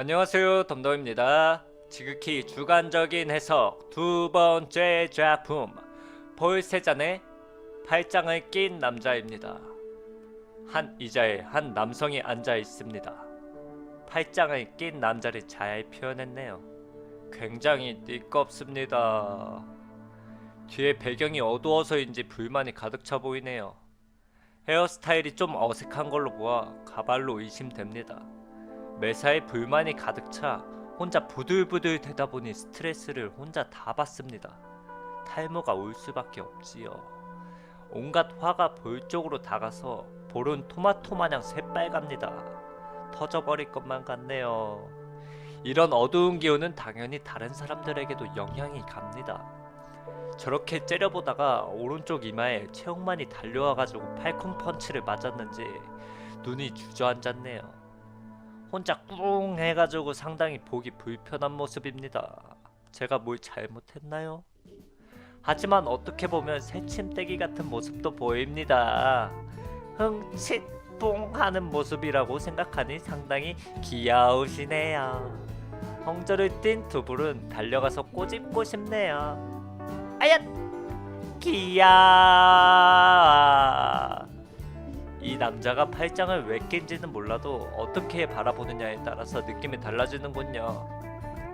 안녕하세요 덤덤입니다. 지극히 주관적인 해석 두 번째 작품. 볼세잔의 팔짱을 낀 남자입니다. 한 의자에 한 남성이 앉아 있습니다. 팔짱을 낀 남자를 잘 표현했네요. 굉장히 띠껍습니다. 뒤에 배경이 어두워서인지 불만이 가득 차 보이네요. 헤어스타일이 좀 어색한 걸로 보아 가발로 의심됩니다 매사에 불만이 가득 차 혼자 부들부들 되다 보니 스트레스를 혼자 다 받습니다. 탈모가 올 수밖에 없지요. 온갖 화가 볼 쪽으로 다가서 볼은 토마토 마냥 새빨갑니다. 터져버릴 것만 같네요. 이런 어두운 기운은 당연히 다른 사람들에게도 영향이 갑니다. 저렇게 째려보다가 오른쪽 이마에 체육만이 달려와가지고 팔콘 펀치를 맞았는지 눈이 주저앉았네요. 혼자 꿍 해가지고 상당히 보기 불편한 모습입니다. 제가 뭘 잘못했나요? 하지만 어떻게 보면 새침대기 같은 모습도 보입니다. 흥칫뿡 하는 모습이라고 생각하니 상당히 귀여우시네요. 홍조를 띤 두불은 달려가서 꼬집고 싶네요. 아얏! 귀여워. 이 남자가 팔짱을 왜 낀지는 몰라도 어떻게 바라보느냐에 따라서 느낌이 달라지는군요.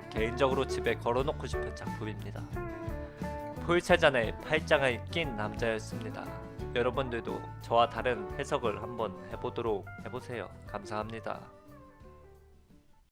개인적으로 집에 걸어놓고 싶은 작품입니다. 폴차잔에 팔짱을 낀 남자였습니다. 여러분들도 저와 다른 해석을 한번 해보도록 해보세요. 감사합니다.